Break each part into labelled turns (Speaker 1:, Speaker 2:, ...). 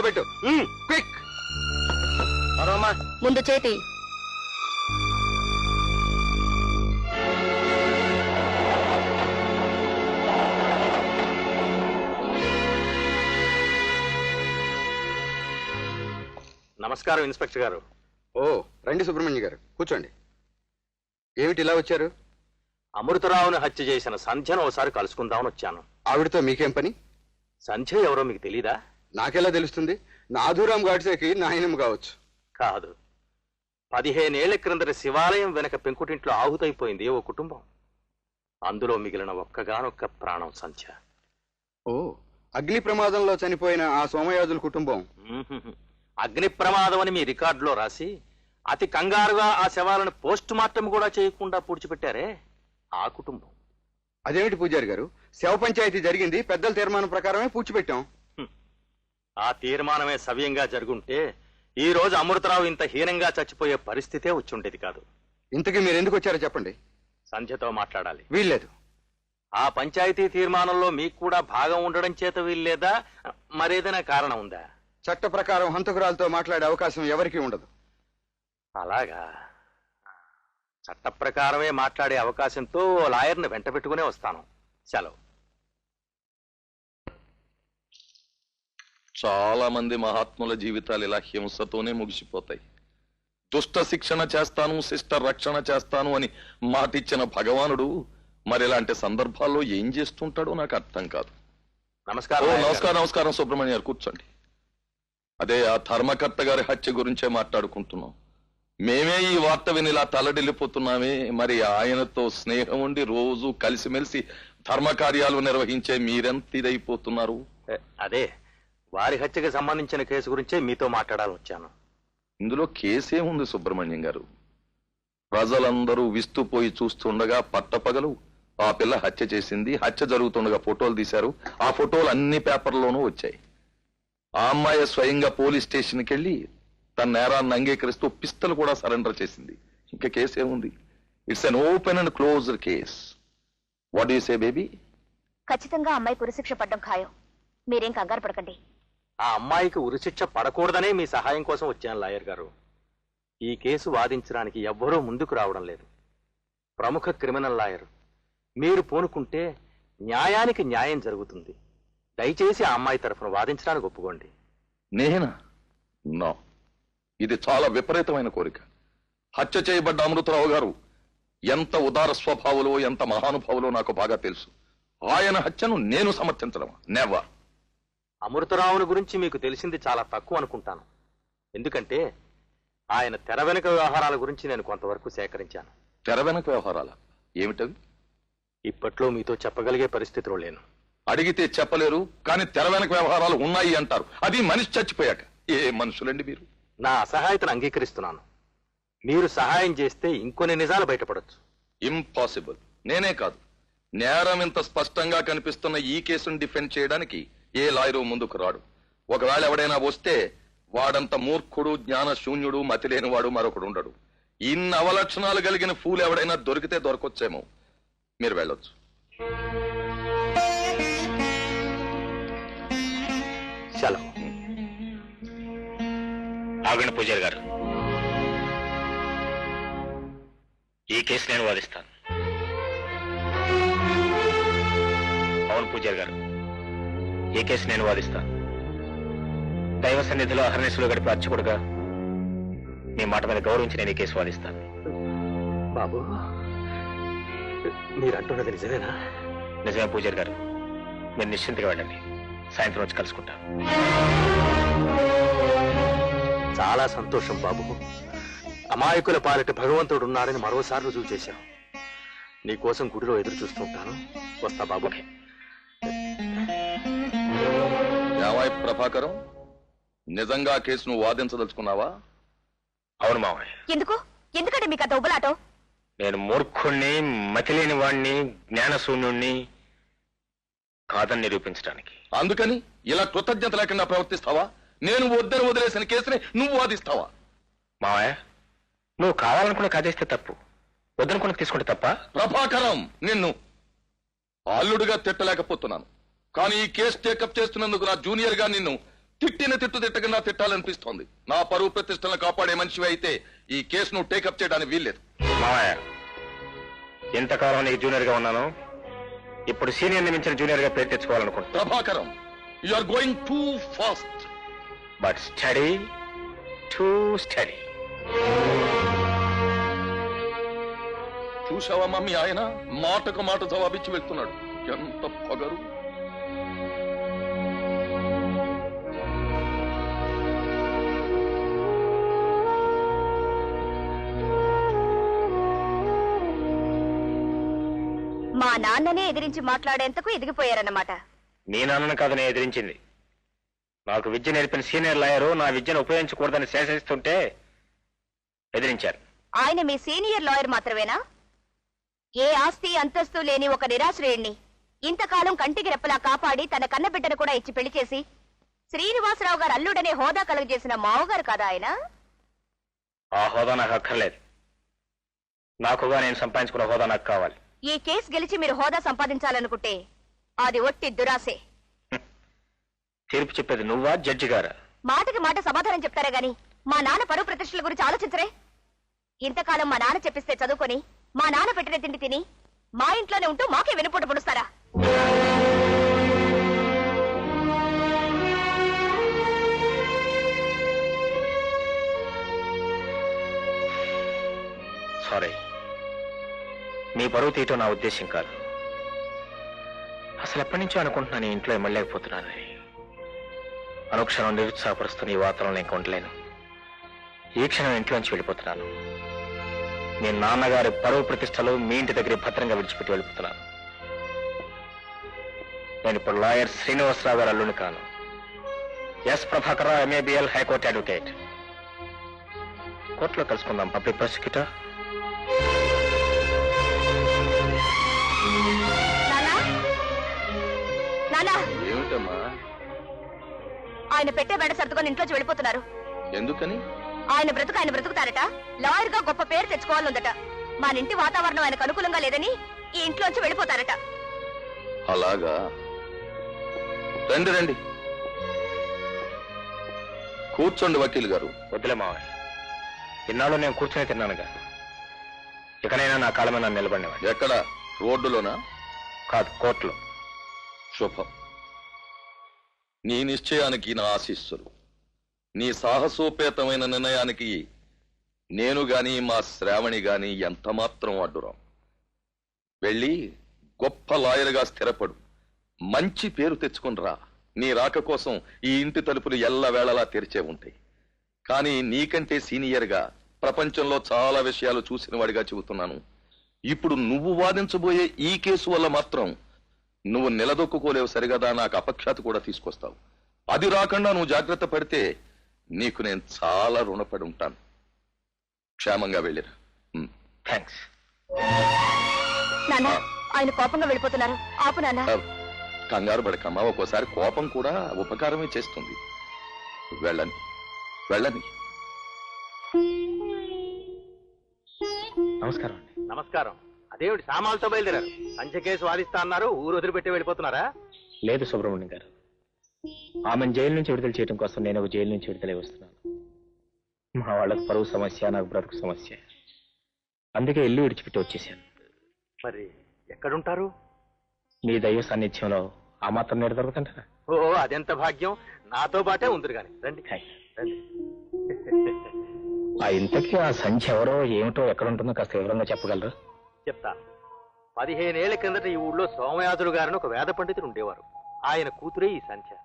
Speaker 1: పెట్టు. క్విక్
Speaker 2: ముందు చేతి.
Speaker 3: నమస్కారం ఇన్స్పెక్టర్ గారు.
Speaker 1: ఓ రండి సుబ్రహ్మణ్య గారు. కూర్చోండి. ఏమిటి ఇలా వచ్చారు?
Speaker 3: అమృతరావుని హత్య చేసిన సంధ్యను ఒకసారి కలుసుకుందామని వచ్చాను.
Speaker 1: ఆవిడతో మీకేం పని?
Speaker 3: సంధ్య ఎవరో మీకు తెలీదా?
Speaker 1: నాకెలా తెలుస్తుంది? నాథూరాం గాడ్సేకి నాయనం కావచ్చు.
Speaker 3: కాదు. పదిహేనేళ్ళ క్రిందట శివాలయం వెనక పెంకుటింట్లో ఆహుతైపోయింది ఓ కుటుంబం. అందులో మిగిలిన ఒక్కగానొక్క ప్రాణం సంధ్య.
Speaker 1: ఓ అగ్ని ప్రమాదంలో చనిపోయిన ఆ సోమయాజుల కుటుంబం.
Speaker 3: అగ్ని ప్రమాదం అని మీ రికార్డులో రాసి అతి కంగారుగా ఆ శవాలను పోస్ట్ మార్టం కూడా చేయకుండా పూడ్చిపెట్టారే? ఆ కుటుంబం.
Speaker 1: అదేమిటి పూజారి గారు? శవ పంచాయతీ జరిగింది పెద్దల తీర్మానం ప్రకారమే పూడ్చిపెట్టాం.
Speaker 3: ఆ తీర్మానమే సవ్యంగా జరుగుంటే ఈ రోజు అమృతరావు ఇంత హీనంగా చచ్చిపోయే పరిస్థితే వచ్చుండేది కాదు.
Speaker 1: ఇంతకీ మీరు ఎందుకు వచ్చారో చెప్పండి.
Speaker 3: సంధ్యతో మాట్లాడాలి.
Speaker 1: వీల్లేదు.
Speaker 3: ఆ పంచాయతీ తీర్మానంలో మీకు కూడా భాగం ఉండడం చేత వీల్లేదా? మరేదైనా కారణం ఉందా?
Speaker 1: చట్ట ప్రకారం హంతకురాలతో మాట్లాడే అవకాశం ఎవరికీ ఉండదు.
Speaker 3: అలాగా. చట్ట ప్రకారమే మాట్లాడే అవకాశంతో ఓ లాయర్ని వెంట పెట్టుకునే వస్తాను. సెలవు.
Speaker 4: చాలా మంది మహాత్ముల జీవితాలు ఇలా హింసతోనే ముగిసిపోతాయి. దుష్ట శిక్షణ చేస్తాను శిష్ట రక్షణ చేస్తాను అని మాటిచ్చిన భగవానుడు మరి ఇలాంటి సందర్భాల్లో ఏం చేస్తుంటాడో నాకు అర్థం కాదు.
Speaker 3: నమస్కారం.
Speaker 4: నమస్కారం నమస్కారం సుబ్రహ్మణ్య గారు కూర్చోండి. అదే ఆ ధర్మకర్త గారి హత్య గురించే మాట్లాడుకుంటున్నాం. మేమే ఈ వార్త విని ఇలా తలడిల్లిపోతున్నామే మరి ఆయనతో స్నేహం ఉండి రోజు కలిసిమెలిసి ధర్మ కార్యాలు నిర్వహించే మీరెంత ఇదైపోతున్నారు?
Speaker 3: అదే. వారి హత్యకి సంబంధించిన కేసు గురించే మీతో మాట్లాడాలని వచ్చాను.
Speaker 4: ఇందులో కేసే ఉంది సుబ్రహ్మణ్యం గారు? ప్రజలందరూ విస్తుపోయి చూస్తుండగా పట్టపగలు ఆ పిల్ల హత్య చేసింది హత్య జరుగుతుండగా ఫోటోలు తీశారు. ఆ ఫోటోలు అన్ని పేపర్లోనూ వచ్చాయి. ఆ అమ్మాయి స్వయంగా పోలీస్ స్టేషన్కి వెళ్ళి తన నేరాన్ని అంగీకరిస్తూ పిస్తలు కూడా సరెండర్ చేసింది. ఇంకా కేసు ఏముంది it's an open and closed case. What you say baby?
Speaker 2: ఖచ్చితంగా అమ్మాయి కురిశిక్ష పడ్డం ఖాయం. మీరేం కంగారు పడకండి.
Speaker 3: ఆ అమ్మాయికి ఉరిశిక్ష పడకూడదనే మీ సహాయం కోసం వచ్చాను లాయర్ గారు. ఈ కేసు వాదించడానికి ఎవ్వరూ ముందుకు రావడం లేదు. ప్రముఖ క్రిమినల్ లాయర్ మీరు పూనుకుంటే న్యాయానికి న్యాయం జరుగుతుంది. దయచేసి ఆ అమ్మాయి తరఫున వాదించడానికి ఒప్పుకోండి.
Speaker 4: నేనా నో. ఇది చాలా విపరీతమైన కోరిక. హత్య చేయబడ్డ అమృతరావు గారు ఎంత ఉదార స్వభావులో ఎంత మహానుభావులో నాకు బాగా తెలుసు. ఆయన హత్యను నేను సమర్థించడం నెవర్
Speaker 3: అమృతరావుని గురించి మీకు తెలిసింది చాలా తక్కువ అనుకుంటాను. ఎందుకంటే ఆయన తెర వెనుక వ్యవహారాల గురించి నేను కొంతవరకు సేకరించాను.
Speaker 4: తెర వెనక వ్యవహారాల? ఏమిటవి?
Speaker 3: ఇప్పట్లో మీతో చెప్పగలిగే పరిస్థితిలో లేను.
Speaker 4: అడిగితే చెప్పలేరు కానీ తెర వెనక వ్యవహారాలు ఉన్నాయి అంటారు. అది మనిషి చచ్చిపోయాక. ఏ మనుషులండి మీరు?
Speaker 3: నా అసహాయతను అంగీకరిస్తున్నాను. మీరు సహాయం చేస్తే ఇంకొన్ని నిజాలు బయటపడొచ్చు.
Speaker 4: ఇంపాసిబుల్. నేనే కాదు. నేరం ఇంత స్పష్టంగా కనిపిస్తున్న ఈ కేసును డిఫెండ్ చేయడానికి ఏ లాయరు ముందుకు రాడు. ఒకవేళ ఎవడైనా వస్తే వాడంత మూర్ఖుడు జ్ఞాన శూన్యుడు మతి లేనివాడు మరొకడు ఉండడు. ఇన్ని అవలక్షణాలు కలిగిన ఫూలు ఎవడైనా దొరికితే దొరకొచ్చేమో. మీరు వెళ్ళొచ్చు.
Speaker 3: సెలవు.
Speaker 5: ఆగండి పూజారి గారు. ఈ కేసు నేను వాదిస్తాను. అవును పూజారి గారు. ఈ కేసు నేను వాదిస్తాను దైవ సన్నిధిలో అహర్నిశలు గడిపే అర్చకుడుగా మీ మాట మీద గౌరవించి నేను ఈ కేసు వాదిస్తాను
Speaker 3: బాబు మీరంటున్నది నిజమేనా?
Speaker 5: నిజమే పూజారి గారు. మీరు నిశ్చింతగా వెళ్ళండి. సాయంత్రం వచ్చి కలుసుకుంటాం.
Speaker 3: చాలా సంతోషం బాబు. అమాయకుల పాలిట భగవంతుడు ఉన్నాడని మరోసారి రుజువు చేశావు నీ కోసం గుడిలో ఎదురు చూస్తుంటాను వస్తా బాబు.
Speaker 4: ప్రభాకరం నిజంగా ఆ కేసును వాదించదలుచుకున్నావా?
Speaker 5: అవును మామయ్య
Speaker 2: ఎందుకు? ఎందుకంటే మీకు అంత ఉబ్బలాటం
Speaker 5: నేను మూర్ఖుణ్ణి మతిలేని వాణ్ణి జ్ఞానశూన్యుణ్ణి కాదని నిరూపించడానికి.
Speaker 4: అందుకని ఇలా కృతజ్ఞత లేకుండా ప్రవర్తిస్తావా? నేను వద్దని వదిలేసిన కేసుని నువ్వు వాదిస్తావా?
Speaker 5: మావయ్య నువ్వు కావాలనుకున్న కాజేస్తే తప్పు. వద్దనుకున్న తీసుకుంటే తప్ప?
Speaker 4: ప్రభాకరం నిన్ను అల్లుడుగా తిట్టలేకపోతున్నాను. కానీ ఈ కేసు టేకప్ చేస్తున్నందుకు నా జూనియర్గా నిన్ను తిట్టిన తిట్టు తిట్టకుండా తిట్టాలనిపిస్తోంది. నా పరువు ప్రతిష్టలను కాపాడే మనిషి అయితే ఈ కేసును టేకప్ చేయడానికి వీల్లేదు.
Speaker 5: మావయ్య ఇంతకాలం నీకు జూనియర్గా ఉన్నాను. ఇప్పుడు సీనియర్ని మించిన జూనియర్గా పేరు తెచ్చుకోవాలనుకుంటా
Speaker 4: Prabhakaram you are going too fast
Speaker 5: but study too study
Speaker 4: చూసావా మమ్మీ ఆయన? మాటకు మాట జవాబిచ్చి వెళ్తున్నాడు. ఎంత పొగరు.
Speaker 2: మా నాన్ననే ఎదిరించి మాట్లాడేంతకు ఎదిగిపోయారన్నమాట.
Speaker 5: మీ నాన్నను కాదు నేను ఎదిరించింది. నాకు విద్య నేర్పిన సీనియర్ లాయరు నా విద్యను ఉపయోగించకూడదని శాసిస్తుంటే ఎదిరించారు.
Speaker 2: ఆయన మీ సీనియర్ లాయర్ మాత్రమేనా? ఏ ఆస్తి అంతస్తు లేని ఒక నిరాశ్రయుణ్ణి. ఇంతకాలం కంటికి రెప్పలా కాపాడి తన కన్నబిడ్డను కూడా ఇచ్చి పెళ్ళి చేసి శ్రీనివాసరావు గారు అల్లుడనే హోదా కలుగజేసిన మావగారు కదా ఆయన?
Speaker 5: ఆ హోదా నాకు అక్కర్లేదు. నాకుగా నేను సంపాదించుకున్న హోదా నాకు కావాలి.
Speaker 2: ఈ కేసు గెలిచి మీరు హోదా సంపాదించాలనుకుంటే అది ఒట్టి దురాసే
Speaker 5: తీర్పు చెప్పేది నువ్వా జడ్జి గారా?
Speaker 2: మాటకి మాట సమాధానం చెప్తారే గాని మా నాన్న పరువు ప్రతిష్టల గురించి ఆలోచించరే? ఇంతకాలం మా నాన్న చెప్పిస్తే చదువుకొని మా నాన్న పెట్టిన తిండి తిని మా ఇంట్లోనే ఉంటూ మాకే వెనుపోటు పొడుస్తారా?
Speaker 5: సారీ. మీ బరువు తీయటం నా ఉద్దేశం కాదు. అసలు ఎప్పటి నుంచో అనుకుంటున్నాను ఈ ఇంట్లో ఇమ్మలేకపోతున్నానని అనుక్షణం నిరుత్సాహపరుస్తున్న ఈ వాతావరణం నేను ఉండలేను ఈ క్షణం ఇంట్లోంచి వెళ్ళిపోతున్నాను. నేను నాన్నగారి పరువు ప్రతిష్టలు మీ ఇంటి దగ్గర భద్రంగా విడిచిపెట్టి వెళ్ళిపోతున్నాను. నేను ఇప్పుడు లాయర్ శ్రీనివాసరావు గారు అల్లుని కాను. S Prabhakar Rao M A B L high court advocate. కోర్టులో కలుసుకుందాం. Public prosecutor.
Speaker 2: నానా? నానా?
Speaker 4: ఏమిటమ్మా?
Speaker 2: ఆయన పెట్టే బెడ సర్దుకొని ఇంట్లోంచి వెళ్ళిపోతున్నారు.
Speaker 4: ఎందుకని?
Speaker 2: ఆయన బ్రతుకు ఆయన బ్రతుకుతారట. లాయర్గా గొప్ప పేరు తెచ్చుకోవాలందట మన ఇంటి వాతావరణం ఆయనకు అనుకూలంగా లేదని ఈ ఇంట్లోంచి వెళ్ళిపోతారట.
Speaker 4: అలాగా? రండి రండి. కూర్చోండి వకీల్ గారు.
Speaker 5: వద్దులే మావయ్య. ఇన్నాళ్ళు నేను కూర్చొని తిన్నానుగా. ఇకనైనా నా కాళ్ళ మీద నిలబడినవాడి.
Speaker 4: ఎక్కడ? రోడ్డులోనా?
Speaker 5: కాదు కోర్టులో.
Speaker 4: శుభం. నీ నిశ్చయానికి నా ఆశీస్సులు. నీ సాహసోపేతమైన నిర్ణయానికి నేను గాని మా శ్రావణి గాని ఎంత మాత్రం అడ్డురాం. వెళ్ళి గొప్ప లాయర్గా స్థిరపడు. మంచి పేరు తెచ్చుకునిరా నీ రాక కోసం ఈ ఇంటి తలుపులు ఎల్లవేళలా తెరిచే ఉంటాయి. కానీ నీకంటే సీనియర్గా ప్రపంచంలో చాలా విషయాలు చూసిన వాడిగా చెబుతున్నాను. ఇప్పుడు నువ్వు వాదించబోయే ఈ కేసు వల్ల మాత్రం నువ్వు నిలదొక్కుకోలేవు సరిగదా నాకు అపఖ్యాతి కూడా తీసుకొస్తావు. అది రాకుండా నువ్వు జాగ్రత్త పడితే నీకు నేను చాలా రుణపడి ఉంటాను. క్షేమంగా వెళ్ళిరా.
Speaker 5: థ్యాంక్స్
Speaker 2: నాన్న ఆయన కోపంగా వెళ్ళిపోతున్నారు. ఆపు నాన్న.
Speaker 4: కంగారు పడకమ్మా ఒక్కోసారి కోపం కూడా ఉపకారమే చేస్తుంది. వెళ్ళని వెళ్ళని.
Speaker 5: నమస్కారం అండి.
Speaker 3: నమస్కారం. అదేమిటి సామాన్లతో బయలుదేరారు? సంచ కేసు వాదిస్తా అన్నారు ఊరు వదిలిపెట్టి వెళ్ళిపోతున్నారా?
Speaker 5: లేదు సుబ్రహ్మణ్యం గారు. ఆమెను జైలు నుంచి విడుదల చేయడం కోసం నేను ఒక జైలు నుంచి విడుదలై వస్తున్నాను. మా వాళ్ళకు పరువు సమస్య నాకు బ్రతుకు సమస్య. అందుకే ఇల్లు విడిచిపెట్టి వచ్చేసాను.
Speaker 3: మరి ఎక్కడుంటారు?
Speaker 5: మీ దైవ సాన్నిధ్యంలో ఆ మాత్రం నేను దొరుకుతుంటారా
Speaker 3: ఓ అదెంత భాగ్యం? నాతో పాటే ఉందిరు గాని. రండి. రండి.
Speaker 5: ఆ ఇంతకీ ఆ సంఖ్య ఎవరో ఏమిటో ఎక్కడ ఉంటుందో కాస్త వివరంగా చెప్పగలరు?
Speaker 3: చెప్తా. పదిహేనేళ్ళ కిందట ఈ ఊళ్ళో సోమయాజులు గారిని ఒక వేద పండితుడు ఉండేవారు. ఆయన కూతురే ఈ సంఖ్య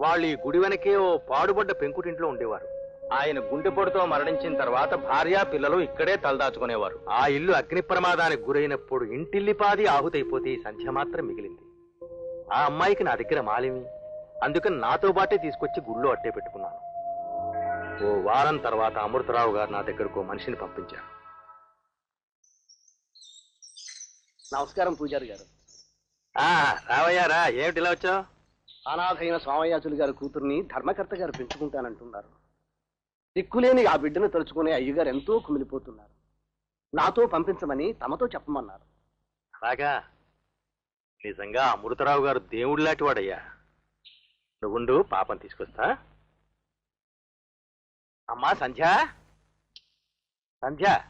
Speaker 3: వాళ్ళు ఈ గుడి వెనకే ఓ పాడుబడ్డ పెంకుటింట్లో ఉండేవారు. ఆయన గుండెపోటుతో మరణించిన తర్వాత భార్య పిల్లలు ఇక్కడే తలదాచుకునేవారు. ఆ ఇల్లు అగ్ని ప్రమాదానికి గురైనప్పుడు ఇంటిల్లిపాది ఆహుతైపోతే ఈ సంఖ్య మాత్రం మిగిలింది. ఆ అమ్మాయికి నా దగ్గర మాలిమి. అందుకని నాతో పాటే తీసుకొచ్చి గుళ్ళో అట్టే పెట్టుకున్నాను. ఓ వారం తర్వాత అమృతరావు గారు నా దగ్గరకు ఓ మనిషిని పంపించారు.
Speaker 6: నమస్కారం పూజారి గారు.
Speaker 3: ఆ రావయ్యారా ఏమిటి ఇలా వచ్చావు?
Speaker 6: అనాథైన స్వామయాజులు గారి కూతుర్ని ధర్మకర్త గారు పెంచుకుంటానంటున్నారు. దిక్కులేని ఆ బిడ్డను తలుచుకునే అయ్యగారు ఎంతో కుమిలిపోతున్నారు. నాతో పంపించమని తమతో చెప్పమన్నారు.
Speaker 3: అలాగా? నిజంగా అమృతరావు గారు దేవుడిలాంటి వాడయ్యా. నువ్వుండు పాపం తీసుకొస్తా. అమ్మా సంధ్య. సంధ్య.